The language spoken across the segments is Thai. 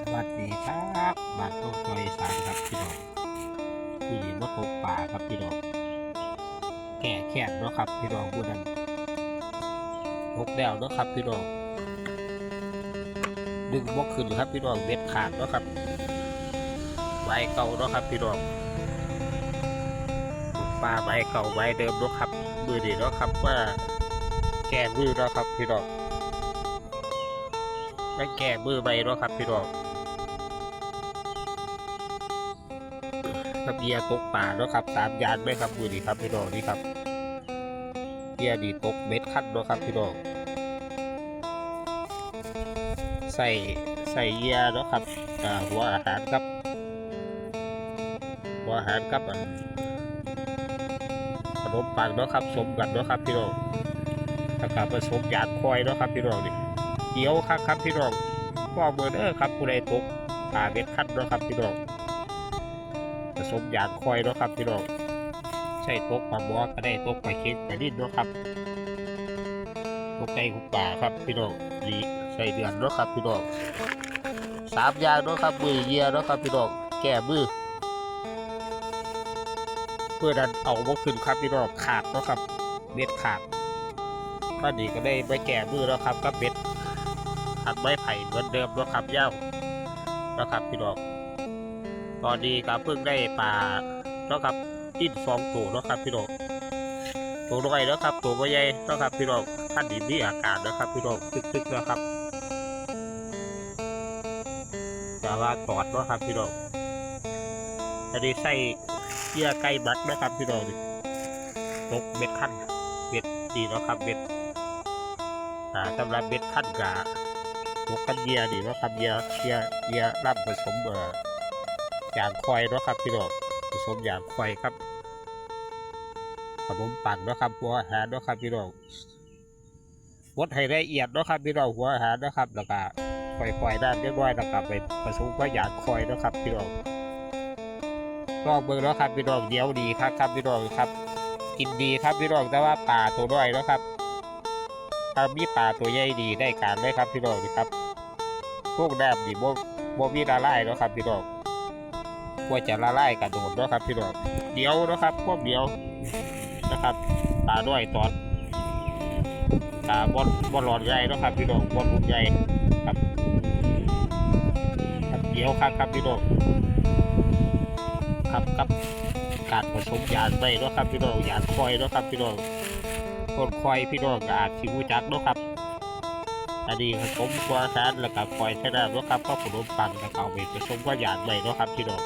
สวัสดีครับบาทโต้จอยสารครับพี่น้องที่รถตกป่าครับพี่น้องแก่แค้นเนาะครับพี่น้องผู้นั้นตกแล้วเนาะครับพี่น้องดึงบกขึ้นครับพี่น้องเบ็ดขาดเนาะครับใบเก่าเนาะครับพี่น้อกป่าใบเก่าใบเดิมเนาะครับมือดีเนาะครับว่าแก่มือเนาะครับพี่น้องไม่แก้มือไปเนาะครับพี่น้อง กับเบียร์ตกป่าเนาะครับสามยานไหมครับมือดีครับพี่น้องนี่ครับเบียร์ดีตกเม็ดขั้นเนาะครับพี่น้องใส่ใส่เยียเนาะครับหัวอาหารครับหัวอาหารครับขนมปังเนาะครับสมกันเนาะครับพี่น้องแล้วก็ผสมยานควายเนาะครับพี่น้องนี่เดี๋ยวครับครับพี่น้องก็เบอร์เดอร์ครับผู้ใดตกป่าเบ็ดคัดเนาะครับพี่น้อง ผสมยางคอยเนาะครับพี่น้องใช่ตกปลาบัวก็ได้ตกปลาเค็งปลาดิ้นเนาะครับตกในหุบป่าครับพี่น้องนี่ใส่เดือนเนาะครับพี่น้องสามอย่างเนาะครับมือเยียเนาะครับพี่น้องแก้มือเพื่อดันเอาบ่ขึ้นครับพี่น้องขาดเนาะครับเบ็ดขาดตอนนี้ก็ได้ไปแก่มือแล้วครับกับเบ็ดหัดไม้ไผ่เหมือนเดิมแล้วครับย่านะครับพี่น้อง ตอนนี้ก็เพิ่งได้ปลาแล้วครับดิ้นสองตัวแล้วครับพี่น้องตัวน้อยแล้วครับตัวไม่ใหญ่แล้วครับพี่น้องท่านดีมีอาการนะครับพี่น้องตึกๆแล้วครับแต่ว่าตอดแล้วครับพี่น้องอันนี้ใส่เยื่อไก่บัดนะครับพี่น้องตกเบ็ดขั้นเบ็ดดีเนาะครับเบ็ดอ่าสำหรับเบ็ดขั้นกาพวกกันเยียดีเนาะครับเยียเยียเยียรับผสมเอ่อ ยางควายเนาะครับพี่น้องผสมยางควายครับขนมปังเนาะครับหัวอาหารเนาะครับพี่น้องวดให้ละเอียดเนาะครับพี่น้องหัวอาหารเนาะครับแล้วก็ควายๆด้านเรียบร้อยแล้วก็ไปผสมกับยางควายเนาะครับพี่น้องลองเบิ่งเนาะครับพี่น้องเดี๋ยวดีครับครับพี่น้องครับ กินดีครับพี่น้องแต่ว่าป่าตัวน้อยเนาะครับถ้ามีป่าตัวใหญ่ดีได้การได้ครับพี่น้องครับพวกแดบดีบ่บ่มีละลายเนาะครับพี่น้อง ว่าจะละลายกระโดดเนาะครับพี่น้องเดียวเนาะครับพวกเดียวนะครับป่าน้อยตอนป่าบอลบอลหลอดใหญ่เนาะครับพี่น้องบอลลูกใหญ่ครับครับเดียวครับครับพี่น้องครับครับการผสมยานไปเนาะครับพี่น้องยานคอยเนาะครับพี่น้องต้นคอยพี่น้องก็อาจสิรู้จักเนาะครับอันนี้ผสมกัวสารแล้วก็คอยใช้ได้เนาะครับก็ขนมปังแล้วก็เอาไปผสมกับยานไปเนาะครับพี่น้อง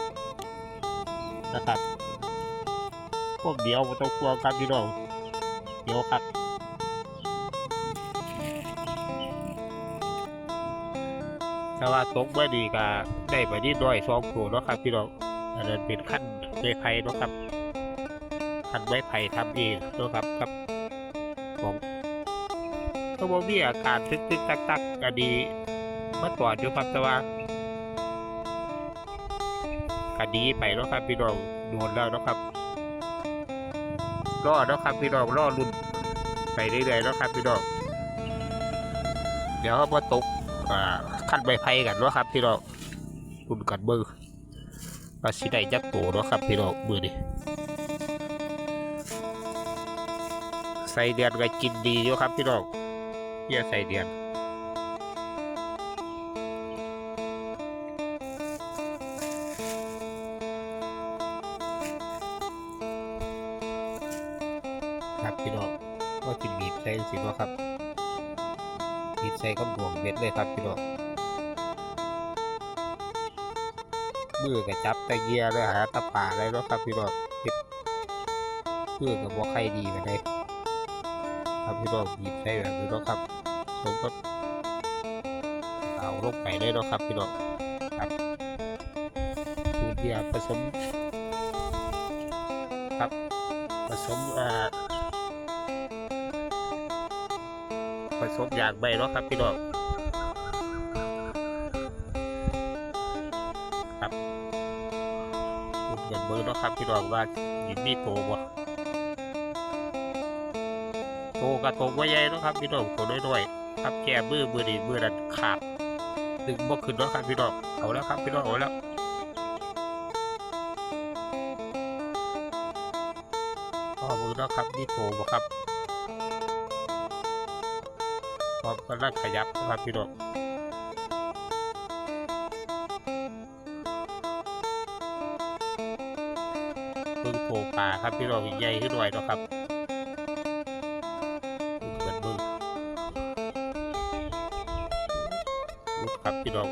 นะครับพวกเดียวมันต้องกลัวครับพี่น้องเดียวครับแต่ว่าตกไม่ดีก็ได้ไปนิดหน่อยสองตัวเนาะครับพี่น้องอันนั้นเป็นขั้นไม้ไผ่เนาะครับขั้นไม้ไผ่ทำเองเนาะครับครับผมก็บ่มีอาการตึกตึกตักตักก็ดีมาตรวจอยู่ครับแต่ว่า ดีไปเนาะครับพี่น้องโดนแล้วนะครับรอเนาะครับพี่น้องรอรุ่นไปเรื่อยๆเนาะครับพี่น้องเดี๋ยวมาตกขั้นไม้ไผ่กันนะครับพี่น้องรุ่นกันเบอร์ก็สิได้จักโตนะครับพี่น้องมือนี่ใส่เดือนก็กินดีอยู่ครับพี่น้องเยี่ยใส่เดือน พี่น้องก็กินบีบใส่สิเนาะครับบีบใส่กับดวงเม็ดเลยครับพี่น้องมือกับจับตะเกียเลยหาตะป่าเลยเนาะครับพี่น้องเฮ็ดมือกับบ่ใครดีกันเลยครับพี่น้องหยิบใส่แบบนี้เนาะครับสมกับเอาลงไปได้เนาะครับพี่น้องครับสูตรเดียผสมครับผสมอ่า ผสมอยางใบเนาะครับพี่น้องคุณเงินมือเนาะครับพี่น้องว่ายินมีโตบ่โตกระโตกว่าใหญ่เนาะครับพี่น้องตัวน้อยๆครับแก่มือมือดีมือนั้นขาดดึงบ่ขึ้นแล้วครับพี่น้องเอาแล้วครับพี่น้องเอาแล้วพอมือแล้วครับนี่โผล่บ่ครับ พร้อมกำลังขยับครับพี่น้องเพิ่งโผล่ป่าครับพี่น้องใหญ่ขึ้นหน่อยนะครับเกิดมึงลุกครับพี่น้อง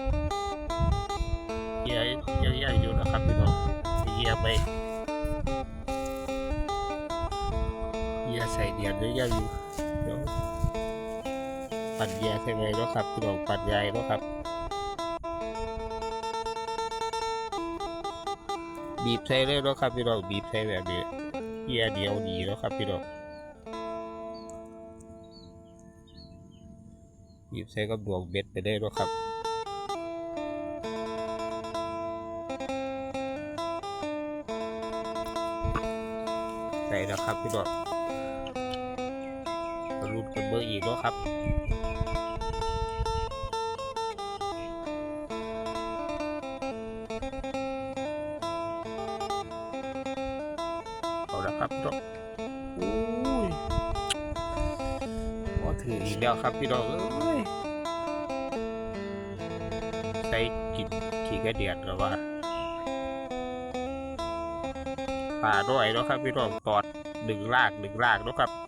เยียเยียอยู่นะครับพี่น้องเยียไปเยียใส่เดียนหรือเยียอยู่ ปั่นเยียใส่ไหมเนาะครับพี่น้องปั่นใหญ่เนาะครับ บีบใส่เลยเนะครับพี่น้องบีบใส่แบบนี้เยียเดียวดีเนาะครับพี่น้องบีบใส่กับดวงเบ็ดไปได้เนาะครับใส่แล้วครับพี่น้อง มาลุ้นกันเบอร์อีกเนาะครับเอาละครับพี่น้องอุ้ยพอถืออีกแล้วครับพี่น้องเอ้ยใช้กินขี้กระเดียดหรือว่าป่าด้วยนะครับพี่น้องตอดหนึ่งลากหนึ่งลากนะครับ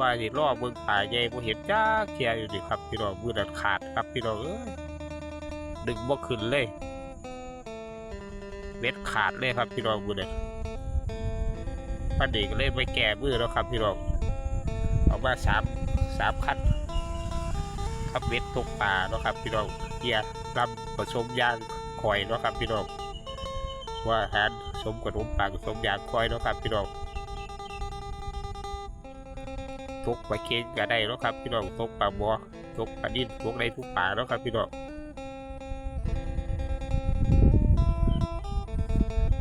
ว่าสิรอเบิ่งป่าใหญ่บ่เห็นจ้าเทียอยู่ดิครับพี่น้องมือดัดขาดครับพี่น้องเอ้ยดึงบ่ขึ้นเลยเม็ดขาดเลยครับพี่น้องมือเนี่ยป้าเด็กเล่นไปแก่มือแล้วครับพี่น้องเอามาสามสามคันครับเม็ดตกปลาเนาะครับพี่น้องเกียร์ลำผสมยางคอยเนาะครับพี่น้องว่าอาหารสมกับนมปังสมยางคอยเนาะครับพี่น้อง ตกปลาเค็งก็ได้เนาะครับพี่น้องตกปลาบัวตกปลาดิ้นตกในทุกปลาเนาะครับพี่น้อง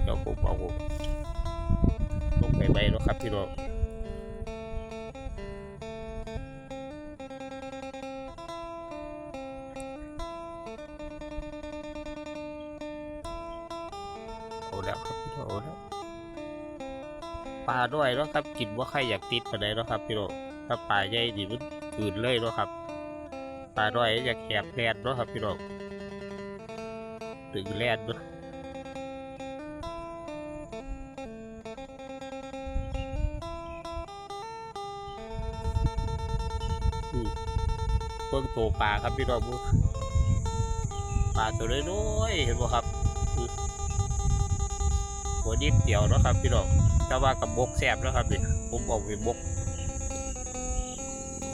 เดี๋ยวผมเอาลงไปไว้แล้วครับพี่น้องเอาแล้วครับพี่น้องเอาแล้วปลาด้วยเนาะครับกินว่าใครอยากติดปลาไหนเนาะครับพี่น้อง ถ้าปลาใหญ่ดีมันคืนเลยเนาะครับปลาด้วยอยากแหบแลนเนาะครับพี่น้องถึงแลนเนาะเพิ่งโตปลาครับพี่น้องมือปลาตัวน้อยๆเห็นบ่ครับหัวนิดเดียวเนาะครับพี่น้องแต่ว่ากับบกแสบแล้วครับนี่ผมเอาไปบก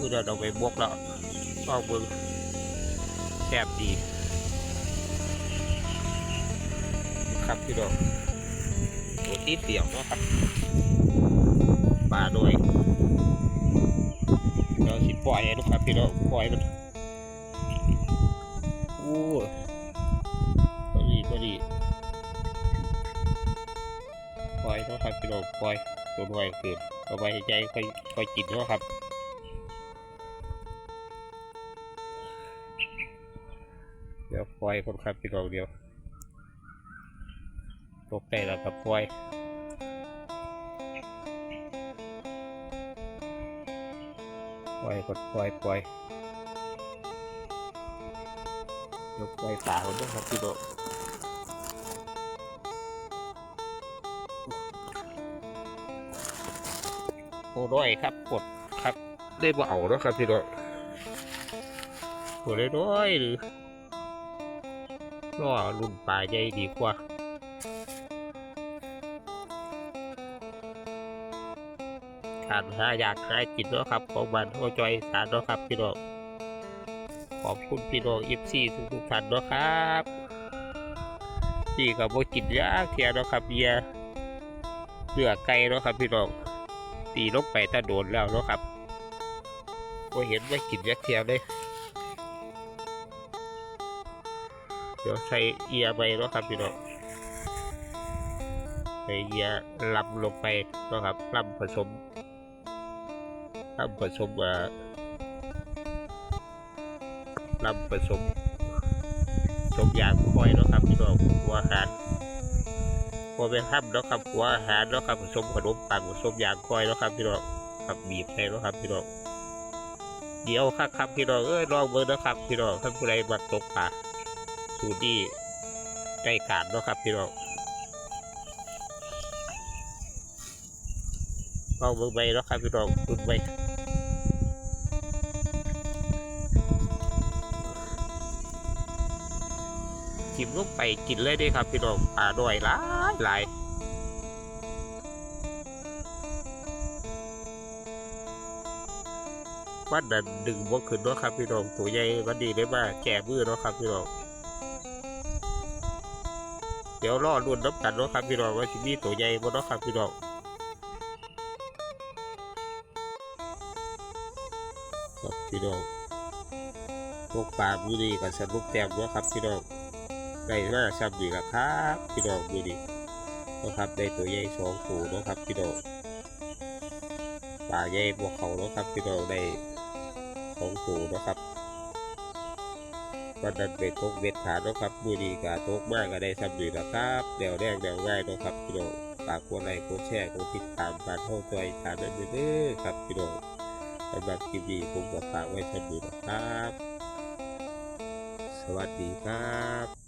คือเราเอาไปบวกแล้วเอาเบิ่งแสบดีครับพี่น้องตัวนิดเดียวเนาะครับปลาด้วยเดี๋ยวสิปล่อยให้ลูกครับพี่น้องปล่อยมันโอ้พอดีพอดีปล่อยเนาะครับพี่น้องปล่อยตัวน้อยเกินเอาไปให้ใจค่อยค่อยกินเนาะครับ ยวปล่อยคนครับพี่น้องเดียวตกได้แล้วครับปล่อยปล่อยกดปล่อยปล่อยยกปล่อยตาเขาด้วยครับพี่โดโอ้ด้อยครับกดครับได้เบาแล้วครับพี่โดโอ้ได้ด้อยหรือ ก็รุ่นปลาใหญ่ดีกว่า ขาดหาอยากหากินเนาะครับ ของบ้านหัวจอยสารเนาะครับพี่น้องขอบคุณพี่น้องอีฟซีทุกทุกๆท่านเนาะครับพี่กับโบกินยากเทียเนาะครับเบียร์เลือไก่เนาะครับพี่น้องตีลงไปตาโดนแล้วเนาะครับก็เห็นว่ากินยักเทียเลย เดี๋ยวใส่เอียไปเนาะครับพี่น้องใส่เอียลำลงไปเนาะครับลำผสมทำผสมมานำผสมสมยางคอยเนาะครับพี่น้องหัวอาหารพอเป็นห้ำเนาะครับหัวอาหารเนาะครับผสมขนมปังผสมยางคอยเนาะครับพี่น้องครับบีบให้เนาะครับพี่น้องเดี๋ยวครับครับพี่น้องเอ้ยลองเบิ่งเนะครับพี่น้องท่านผู้ใดมาตกปลา สูตรนี้ใกล้การเนาะครับพี่น้องลองเบิ่งไปเนาะครับพี่น้องตุนไปจิ้มลงไปกินเลยด้ครับพี่น้องปลาด้วยหลายหลายวันนั้นดึงบ่ขึ้นเนาะครับพี่น้องตัวใหญ่วันดีได้มาแก่มือเนาะครับพี่น้อง เดี๋ยวรอรุ่นน้ำกันเนาะครับพี่น้องว่าสิมีตัวใหญ่บ่เนาะครับพี่น้องครับพี่น้องพวกปลาบุรีกับสนุกแต้มเนาะครับพี่น้องได้มาซ้ำดีละครับพี่น้องดูดินะครับได้ตัวใหญ่สองตัวเนาะครับพี่น้องปลาใหญ่บวกเขาเนาะครับพี่น้องได้สองตัวเนาะครับ วันนั้นเป็นตกเบ็ดขาเนาะครับมือดีกาตกมากก็ได้สำเร็จนะครับเดี๋ยวแรกเดี๋ยวง่ายเนาะครับพี่น้องฝากกดไลค์กดแชร์กดติดตามการเข้าใจทานนั้นเด้อครับพี่น้องสำหรับคลิปนี้ผมก็ฝากไว้เท่านี้นะครับ สวัสดีครับ